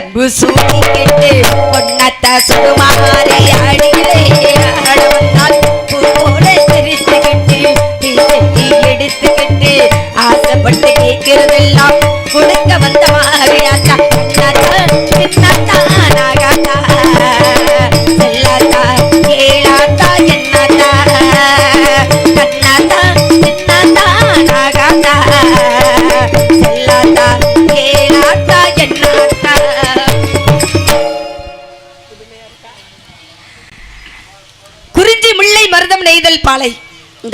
தாளம்பு சூடிக்கிட்டு பொன்னத்த சுகுமாரி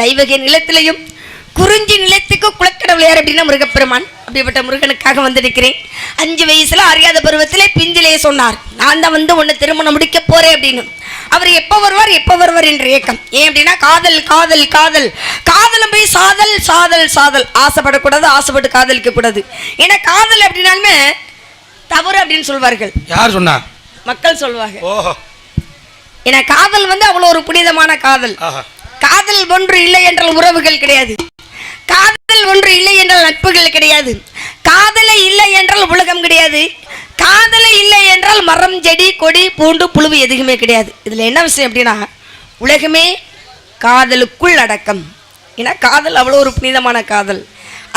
தெய்வக நிலத்திலையும் குறிஞ்சி நிலத்துக்கு குளக்கடவுள் யார் அப்படின்னா முருகப்பெருமான். அப்படிப்பட்ட முருகனுக்காக வந்திருக்கிறேன் அஞ்சு வயசுல அறியாத பருவத்திலே பிஞ்சிலே சொன்னார் நான் தான் வந்து உன்னை திருமணம் முடிக்க போறேன் அப்படின்னு. அவர் எப்ப வருவார் எப்ப வருவார் என்ற ஏக்கம். ஏன் அப்படின்னா காதல் காதல் காதல். காதலும் போய் சாதல் சாதல் சாதல். ஆசைப்படக்கூடாது ஆசைப்பட்டு காதலிக்க கூடாது ஏன்னா காதல் அப்படின்னாலுமே தவறு அப்படின்னு சொல்வார்கள். யார் சொன்னா? மக்கள் சொல்வாங்க. ஏன்னா காதல் வந்து அவ்வளோ ஒரு புனிதமான காதல். காதல் ஒன்று இல்லை என்றால் உறவுகள் கிடையாது. காதல் ஒன்று இல்லை என்றால் நட்புகள் கிடையாது. காதலை இல்லை என்றால் உலகம் கிடையாது. காதலை இல்லை என்றால் மரம் செடி கொடி பூண்டு புழுவு எதுவுமே கிடையாது. இதில் என்ன விஷயம் அப்படின்னா உலகமே காதலுக்குள் அடக்கம். ஏன்னா காதல் அவ்வளோ ஒரு புனிதமான காதல்.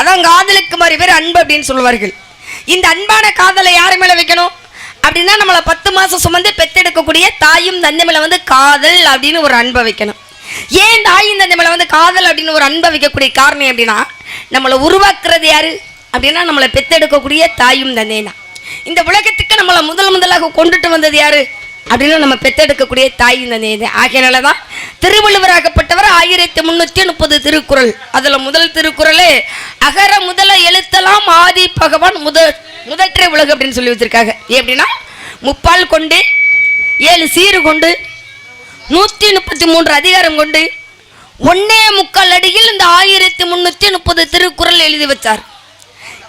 அதான் காதலுக்கு மாதிரி பேர் அன்பு அப்படின்னு சொல்லுவார்கள். இந்த அன்பான காதலை யார் மேலே வைக்கணும்? அப்படின்னா நம்மளை பத்து மாதம் சுமந்து பெத்தெடுக்கக்கூடிய தாயும் தந்தை மேலே வந்து காதல் அப்படின்னு ஒரு அன்பை வைக்கணும். ஏன் தாயும் தந்தை நம்மளை வந்து காதல் அப்படின்னு ஒரு அன்பை வைக்கக்கூடிய காரணம் அப்படின்னா நம்மளை உருவாக்குறது யாரு? அப்படின்னா நம்மளை பெத்தெடுக்கக்கூடிய தாயும் தந்தையும் தான் இந்த உலகத்துக்கு நம்மளை முதல் முதலாக கொண்டுட்டு வந்தது யாரு? அப்படின்னா நம்ம பெத்தெடுக்கக்கூடிய தாயும் தந்தை தான் ஆகையனால தான் திருவள்ளுவராகப்பட்டவர் ஆயிரத்தி முந்நூற்றி முப்பது திருக்குறள். அதில் முதல் திருக்குறளே அகர முதல எழுத்தலாம் ஆதி பகவான் முத முதற்றே உலகம் அப்படின்னு சொல்லி வச்சிருக்காங்க. ஏன் அப்படின்னா முப்பால் கொண்டு ஏழு சீறு கொண்டு நூற்றி முப்பத்தி மூன்று அதிகாரம் கொண்டு ஒன்னே முக்கால் அடியில் இந்த ஆயிரத்தி முன்னூற்றி முப்பது திருக்குறள் எழுதி வச்சார்.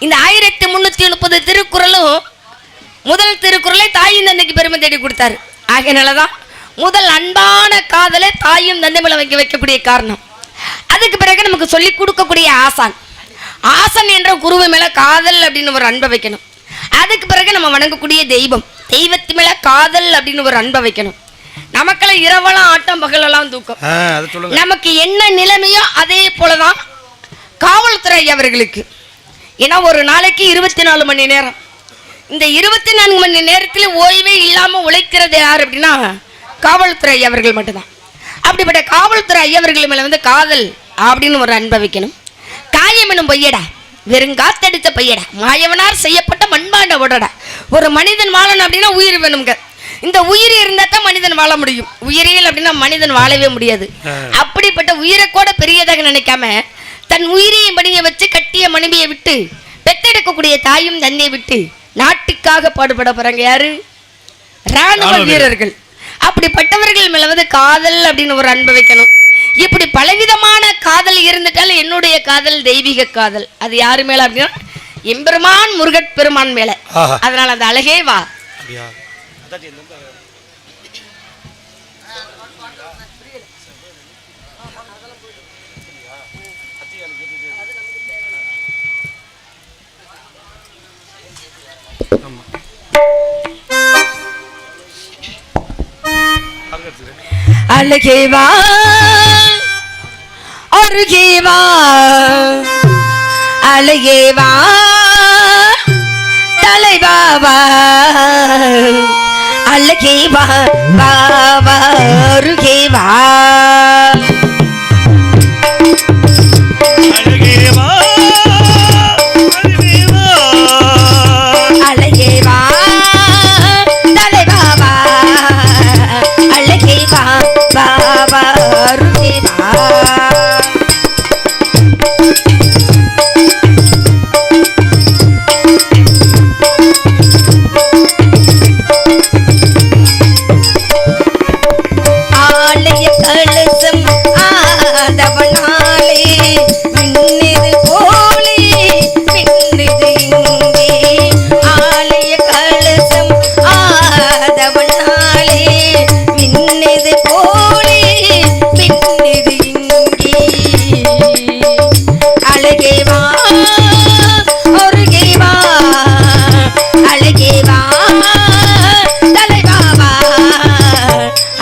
இந்த ஆயிரத்தி முந்நூற்றி முப்பது திருக்குறளும் முதல் திருக்குறளை தாயும் தந்தைக்கு பெருமை தேடி கொடுத்தாரு. ஆகையினால தான் முதல் அன்பான காதலை தாயும் தந்தை மேல வைக்க வைக்கக்கூடிய காரணம். அதுக்கு பிறகு நமக்கு சொல்லி கொடுக்கக்கூடிய ஆசான். ஆசன் என்ற குருவை மேல காதல் அப்படின்னு ஒரு அன்பை வைக்கணும். அதுக்கு பிறகு நம்ம வணங்கக்கூடிய தெய்வம். தெய்வத்து மேல காதல் அப்படின்னு ஒரு அன்பை வைக்கணும். நமக்கெல்லாம் இரவெல்லாம் ஆட்டம் பகலெல்லாம் தூக்கம். நமக்கு என்ன நிலைமையோ அதே போலதான் காவல்துறை அவர்களுக்கு. ஏன்னா ஒரு நாளைக்கு இருபத்தி நாலு மணி நேரம். இந்த இருபத்தி நான்கு மணி நேரத்தில் ஓய்வே இல்லாம உழைக்கிறது யார் அப்படின்னா காவல்துறை அவர்கள் மட்டும்தான். அப்படிப்பட்ட காவல்துறை ஐயவர்கள் மேல வந்து காதல் அப்படின்னு ஒரு அன்பை வைக்கணும். காயம் எனும் பொய்யடா. வெறும் காத்தடித்த பையடா மாயவனார் செய்யப்பட்ட மண்பாண்ட உடடா ஒரு மனிதன் வாழணும் அப்படின்னா உயிர் வேணுங்க இந்த உயிர் இருந்தா தான் மனிதன் வாழ முடியும். உயிரியல் அப்படின்னா மனிதன் வாழவே முடியாது. அப்படிப்பட்ட உயிரை கூட பெரியதாக நினைக்காம தன் உயிரையும் பணிய வச்சு கட்டிய மனைவியை விட்டு பெத்தெடுக்கக்கூடிய தாயும் தந்தையை விட்டு நாட்டுக்காக பாடுபட போறாங்க யாரு? ராணுவ வீரர்கள். அப்படிப்பட்டவர்கள் மேல வந்து காதல் அப்படின்னு ஒரு அன்பு வைக்கணும். இப்படி பலவிதமான காதல் இருந்துட்டாலும் என்னுடைய காதல் தெய்வீக காதல். அது யாரு மேல அப்படின்னா எம்பெருமான் முருகட் பெருமான் மேல. அதனால அந்த அழகே வா. పెద్ద చెందంత அழுகேவா அருகேவா அழுகேவா தலைவாவா வா தலைவா வா வா வா வா. அழகே வா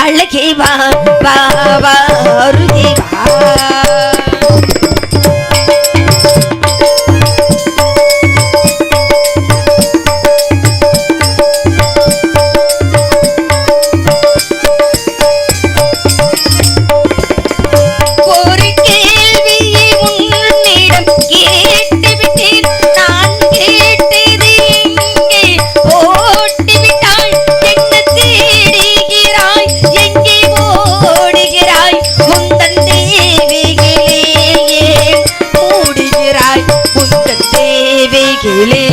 அருகே வா வா அருகே வா. தேவிகளே ஏன்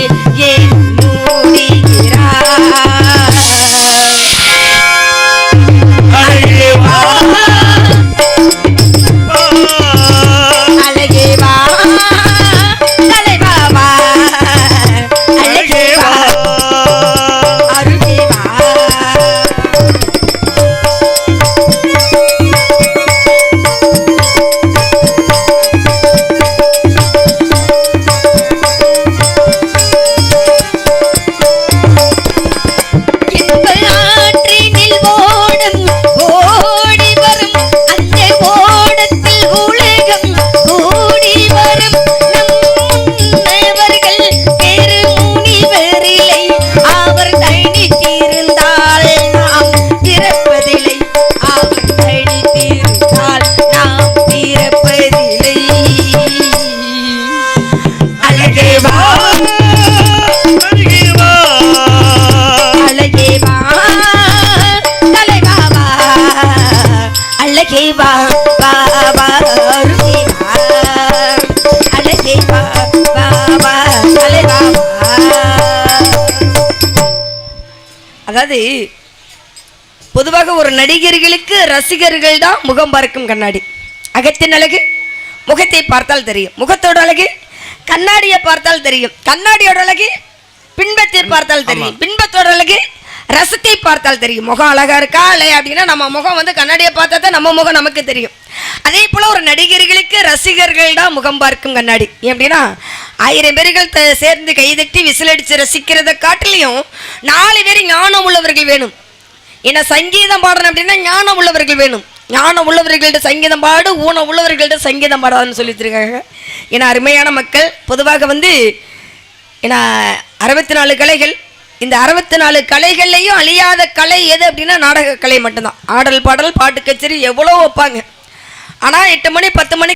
அதாவது பொதுவாக ஒரு நடிகர்களுக்கு ரசிகர்கள் தான் முகம் பார்க்கும் கண்ணாடி. அகத்தின் அழகு முகத்தை பார்த்தால் தெரியும். முகத்தோட அழகு கண்ணாடியை பார்த்தால் தெரியும். கண்ணாடியோட அழகு பின்பத்தை பார்த்தால் தெரியும். பின்பத்தோட அழகு ரசத்தை பார்த்தால் தெரியும். முகம் அழகா இருக்கா இல்லை அப்படின்னா நம்ம முகம் வந்து கண்ணாடியை பார்த்தா தான் நம்ம முகம் நமக்கு தெரியும். அதே போல ஒரு நடிகர்களுக்கு ரசிகர்கள் தான் முகம் பார்க்கும் கண்ணாடி. ஏன் அப்படின்னா ஆயிரம் பேர்கள் த- சேர்ந்து கைதட்டி விசிலடிச்சு ரசிக்கிறத காட்டிலையும் நாலு பேர் ஞானம் உள்ளவர்கள் வேணும். ஏன்னா சங்கீதம் பாடணும் அப்படின்னா ஞானம் உள்ளவர்கள் வேணும். ஞானம் உள்ளவர்கள்ட்ட சங்கீதம் பாடு ஊனம் உள்ளவர்கள்ட்ட சங்கீதம் பாடாதுன்னு சொல்லியிருக்காங்க ஏன்னா அருமையான மக்கள். பொதுவாக வந்து ஏன்னா அறுபத்தி நாலு கலைகள் இந்த அறுபத்தி நாலு கலைகள்லையும் அழியாத கலை எது அப்படின்னா நாடக கலை மட்டும்தான். ஆடல் பாடல் பாட்டு கச்சேரி எவ்வளோ வைப்பாங்க. ஆனால் எட்டு மணி பத்து மணி